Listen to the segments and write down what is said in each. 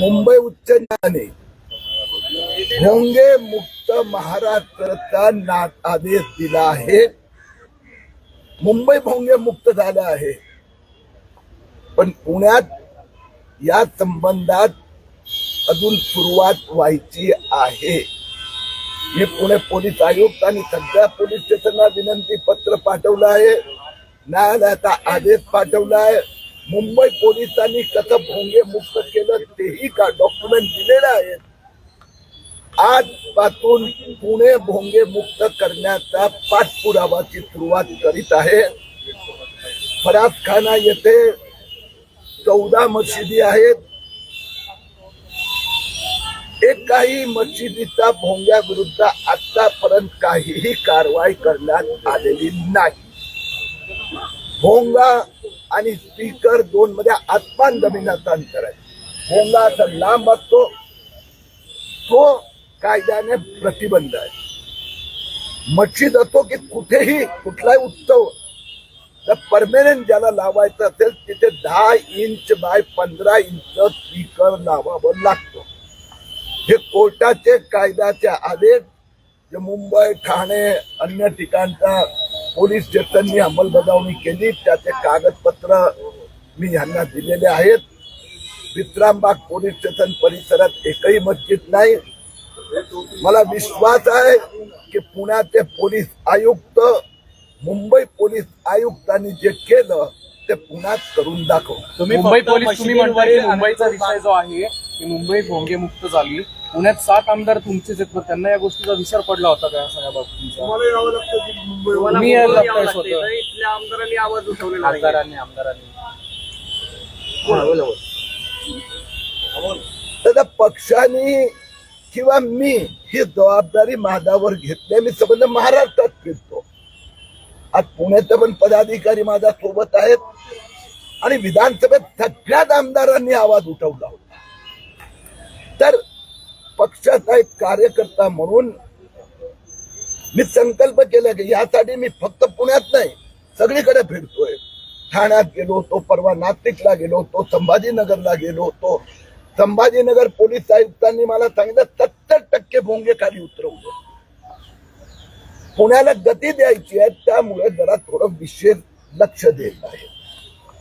मुंबई उच्च न्यायालयाने भोंगे मुक्त महाराष्ट्राचा ना आदेश दिला आहे. मुंबई भोंगे मुक्त झालं आहे. पण पुण्यात या संबंधात अजून सुरुवात व्हायची आहे. हे पुणे पोलीस आयुक्त आणि सगळ्या पोलीस स्टेशनला विनंती पत्र पाठवलं आहे. न्यायालयाचा आदेश पाठवला आहे. मुंबई पोलिसांनी कसं भोंगे मुक्त केलं तेही का डॉक्युमेंट दिलेले आहेत आजपासून पुणे भोंगे मुक्त करण्याचा पाठपुरावाची सुरुवात करीत आहे. फरासखाना येथे चौदा मशिदी आहेत. एकाही मशिदीचा भोंग्या विरुद्ध आतापर्यंत काहीही कारवाई करण्यात आलेली नाही. भोंगा आणि स्पीकर दोन मध्ये आत्मान जमिनाचं अंतर आहे. भोंगा लांब असतो तो कायद्याने प्रतिबंध आहे. मच्छी जातो की कुठेही कुठलाही उत्सव तर परमेनंट ज्याला लावायचं असेल तिथे दहा इंच बाय पंधरा इंच स्पीकर लावावं लागतो. हे कोर्टाचे कायद्याचे आदेश जे मुंबई ठाणे अन्य ठिकाणचा पोलीस स्टेशननी अंमलबजावणी केली. त्याचे कागदपत्र मी यांना दिलेले आहेत. विश्रामबाग पोलीस स्टेशन परिसरात एकही मस्जिद नाही. मला विश्वास आहे की पुण्याचे पोलीस आयुक्त मुंबई पोलीस आयुक्तांनी जे केलं ते पुण्यात करून दाखवलं तुम्ही मुंबई पोलीस तुम्ही मुंबईचा विषय जो आहे की मुंबई भोंगेमुक्त झाली. पुण्यात सात आमदार तुमचेच आहेत पण त्यांना या गोष्टीचा विचार पडला होता का सगळ्या बाबतींचा? तुम्हाला यावं लागतं की मुंबईवर यायला लागतंय स्वतः. इथल्या आमदारांनी आवाज उठवलेला आहे. आमदारांनी आमदारांनी. तर पक्षाने किंवा मी ही जबाबदारी माझ्यावर घेतली मी संबंध महाराष्ट्रात फिरतो. आज पुण्याचे पण पदाधिकारी माझ्या सोबत आहेत आणि विधानसभेत सगळ्याच आमदारांनी आवाज उठवला होता. पक्षाचा एक कार्यकर्ता म्हणून मी संकल्प केला की यासाठी मी फक्त पुण्यात नाही सगळीकडे फिरतोय. ठाण्यात गेलो होतो परवा नाशिकला गेलो होतो संभाजीनगरला गेलो होतो. संभाजीनगर पोलीस आयुक्तांनी मला सांगितलं सत्तर टक्के भोंगे खाली उतरवलं. पुण्याला गती द्यायची आहे त्यामुळे जरा थोडं विशेष लक्ष देत आहे.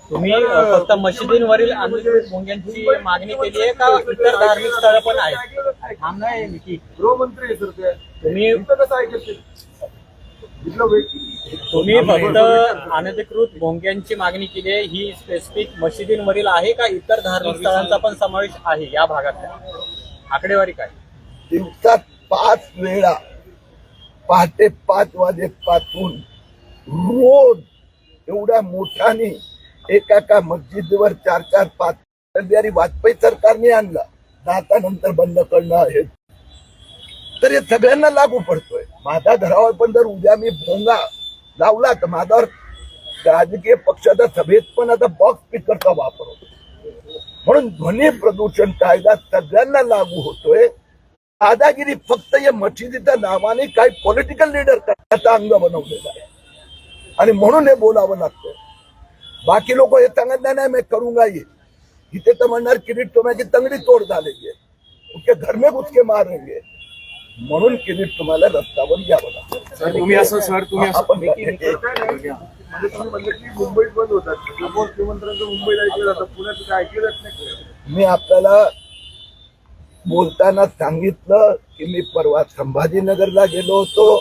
तुम्ही फक्त मशिदींवरील भोंग्यांची मागणी केली आहे का? इतर धार्मिक स्थळं पण आहेत. गृहमंत्री तुम्ही फक्त अनधिकृत भोंग्यांची मागणी केली आहे. ही स्पेसिफिक मशिदींवरील आहे का? इतर धार्मिक स्थळांचा पण समावेश आहे या भागात आकडेवारी काय? दिवसात पाच वेळा पहाटे पाच वाजेपासून रोज एवढ्या मोठ्याने एका का मस्जिदवर चार चार पाच बिहारी वाजपेयी सरकारने आणलं. दहाच्या नंतर बंद करणं हे. तर हे सगळ्यांना लागू पडतोय. माझ्या घरावर पण जर उद्या मी भोंगा लावला तर माझ्यावर राजकीय पक्षाचा सभेत पण आता बॉक्स स्पीकरचा वापर होतो. म्हणून ध्वनी प्रदूषण कायदा सगळ्यांना लागू होतोय. दादागिरी फक्त या मशिदीच्या नावाने काही पॉलिटिकल लीडर त्याचा अंग बनवलेला आहे. आणि म्हणून हे बोलावं लागतं बाकी लोक हे सांगत नाही नाही मी करूंगा ये. इथे तर म्हणणार किरीट तुम्हाला तंगडी तोड झालेली आहे. घर में घुस के मारेंगे. म्हणून किरीट तुम्हाला रस्त्यावर यावं लागतं तुम्ही असं सर तुम्ही म्हणजे तुम्ही म्हणलं की मुंबईत बंद होतात. मुख्यमंत्र्यांचं ऐकलं जातं. पुण्यात नाही मी आपल्याला बोलताना सांगितलं की मी परवा संभाजीनगरला गेलो होतो.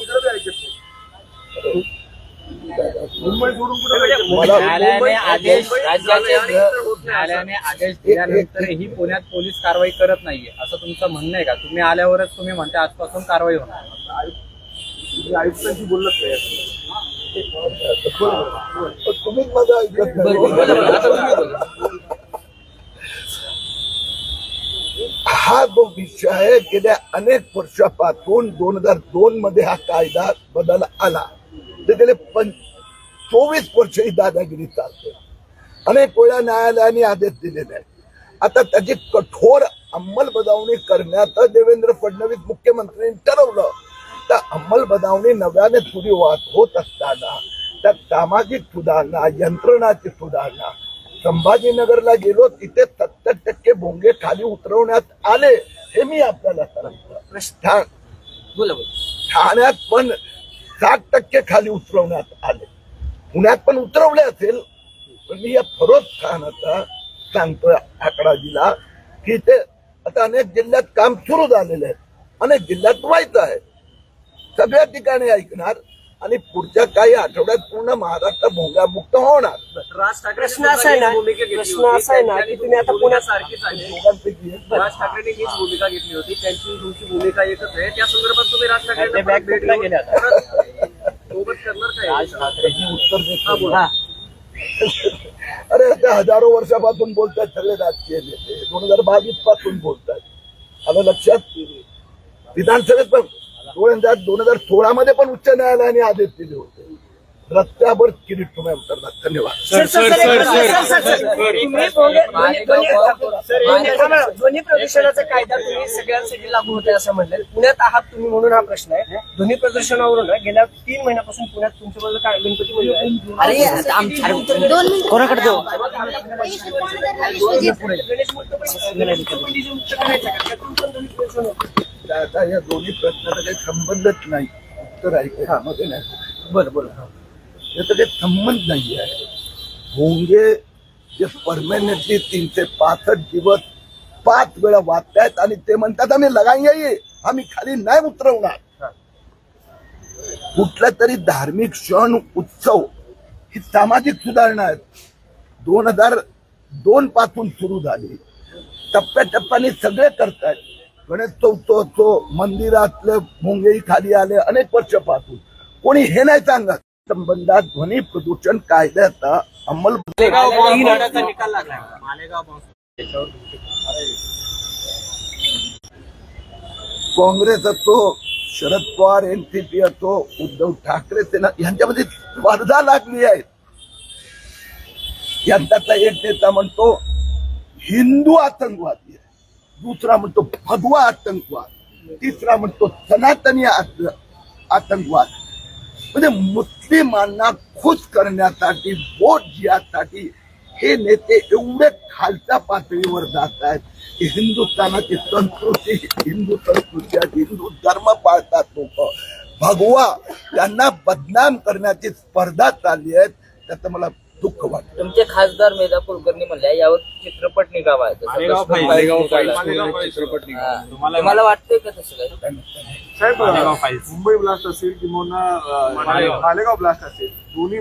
मुंबई सोडून न्यायालयाने आदेश राज्याचे न्यायालयाने आदेश दिल्यानंतरही पुण्यात पोलीस कारवाई करत नाहीये असं तुमचं म्हणणं आहे का? तुम्ही आल्यावरच तुम्ही म्हणता आजपासून कारवाई होणार. तुम्ही आयुक्तांशी बोलत नाही. तुम्हीच माझं हा जो विषय आहे गेल्या अनेक वर्षापासून दोन हजार दोन मध्ये हा कायदा बदल आला. ते गेले पण चोवीस वर्ष ही दादागिरी चालते. अनेक वेळा न्यायालयाने आदेश दिलेले. आहेत आता त्याची कठोर अंमलबजावणी करण्याचं देवेंद्र फडणवीस मुख्यमंत्र्यांनी ठरवलं. त्या अंमलबजावणी नव्याने सुरुवात होत असताना त्या सामाजिक सुधारणा यंत्रणाची सुधारणा संभाजीनगरला गेलो तिथे सत्तर टक्के भोंगे खाली उतरवण्यात आले हे मी आपल्याला सांगतो. ठाण्यात पण साठ टक्के खाली उतरवण्यात आले. पुण्यात पण उतरवले असेल पण मी या फरोज ठाण्याचा सांगतोय आकडा दिला की ते आता अनेक जिल्ह्यात काम सुरू झालेलं आहे. अनेक जिल्ह्यात व्हायचं आहे. सगळ्या ठिकाणी ऐकणार आणि पुढच्या काही आठवड्यात पूर्ण महाराष्ट्र भोंगामुक्त होणार. राज ठाकरे प्रश्न असा आहे ना प्रश्न असा आहे ना की तुम्ही आता पुण्यात सारखीच आहे. राज ठाकरेंनी हीच भूमिका घेतली होती. त्यांची तुमची भूमिका एकच आहे. त्या संदर्भात तुम्ही राज ठाकरे राज उत्तर देतो हा. अरे ते हजारो वर्षापासून बोलतात सगळे राजकीय नेते. दोन हजार बावीसपासून बोलतात आलं लक्षात? विधानसभेत पण दोन हजार दोन हजार सोळा मध्ये पण उच्च न्यायालयाने आदेश दिले होते. रस्त्यावर किरीट तुम्ही उतरतात धन्यवाद. सर, सर, सर, एक प्रश्न, सर, सर, सर. तुम्ही भोंगे- ध्वनी- प्रदूषणाचा कायदा तुम्ही सगळ्यांसाठी लागू होते असं म्हणलं. पुण्यात आहात तुम्ही म्हणून हा प्रश्न आहे. ध्वनी प्रदूषणावरून गेल्या तीन महिन्यापासून पुण्यात तुमच्या बाजूला काय गणपती मंदिर कोणाकडे आता या दोन्ही प्रश्नाचा काही संबंधच नाही. उत्तर ऐकायमध्ये नाही. बरं बरं याचा काही संबंध नाही आहे. भोंगे जे परमनंटली तीनशे पासष्ट दिवस पाच वेळा वाचतायत आणि ते म्हणतात आम्ही लगाएंगे आम्ही खाली नाही उतरवणार. कुठला तरी धार्मिक सण उत्सव ही सामाजिक सुधारणा आहेत. दोन हजार दोन पासून सुरू झाली. टप्प्याटप्प्याने सगळे करतायत. गणेशोत्सव असो मंदिरातले भोंगेही खाली आले अनेक वर्षापासून कोणी हे नाही सांगत. संबंधात ध्वनी प्रदूषण कायद्याचा अंमल काँग्रेस असो शरद पवार एनसीपी असो उद्धव ठाकरे सेना यांच्यामध्ये स्पर्धा लागली आहे. यांच्यातला एक नेता म्हणतो हिंदू आतंकवादी आहे. दुसरा म्हणतो भगवा आतंकवाद. तिसरा म्हणतो सनातनी आत- आतंकवाद. म्हणजे मुस्लिमांना खुश करण्यासाठी वोट जिहासाठी हे नेते एवढे खालच्या पातळीवर जात आहेत की हिंदुस्थानाची संस्कृती हिंदू संस्कृती आहे, हिंदू धर्म पाळतात लोक. भगवा त्यांना बदनाम करण्याची स्पर्धा चालली आहे. त्याचं मला दुःख वाटतं तुमचे खासदार मेधा कुलकर्णी म्हणले यावर चित्रपट निघावा मालेगाव. फाईल मालेगाव. फाईल चित्रपट निघाला. तुम्हाला- तुम्हाला वाटतंय का तसं काय साहेब मालेगाव. मुंबई ब्लास्ट असेल किंवा मालेगाव. मालेगाव ब्लास्ट असेल दोन्ही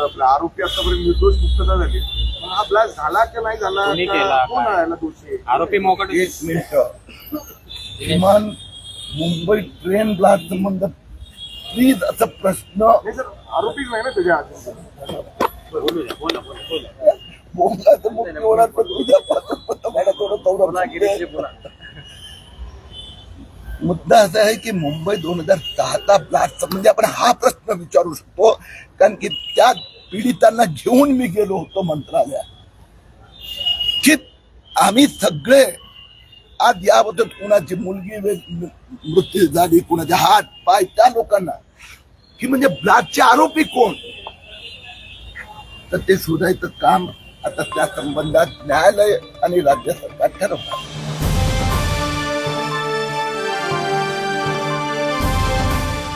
आपले आरोपी आतापर्यंत निर्दोष मुक्तता झाली पण हा ब्लास्ट झाला की नाही झाला कोणी का केला? कोण आहे याला दोषी आहे? आरोपी मोकट एक मिनिट किमान मुंबई ट्रेन ब्लास्ट संबंध प्लीज असा प्रश्न नाही सर आरोपीच नाही ना त्याच्या आधी पण तुझ्यापासून मला थोडं मुद्दा असा आहे की मुंबई दोन हजार सहाचा ब्लास्ट म्हणजे आपण हा प्रश्न विचारू शकतो. कारण की त्या पीडितांना घेऊन मी गेलो होतो मंत्रालयात. की आम्ही सगळे आज याबद्दल कुणाची मुलगी मृत्यू झाली कुणाचे हात पाय त्या लोकांना. की म्हणजे ब्लास्टचे आरोपी कोण? तर ते शोधायचं काम आता त्या संबंधात न्यायालय आणि राज्य सरकार ठरवतात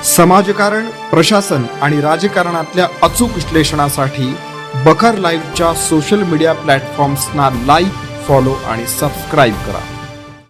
समाजकारण प्रशासन आणि राजकारणातल्या अचूक विश्लेषणासाठी बखर लाईव्हच्या सोशल मीडिया प्लॅटफॉर्म्सना लाईक फॉलो आणि सबस्क्राईब करा.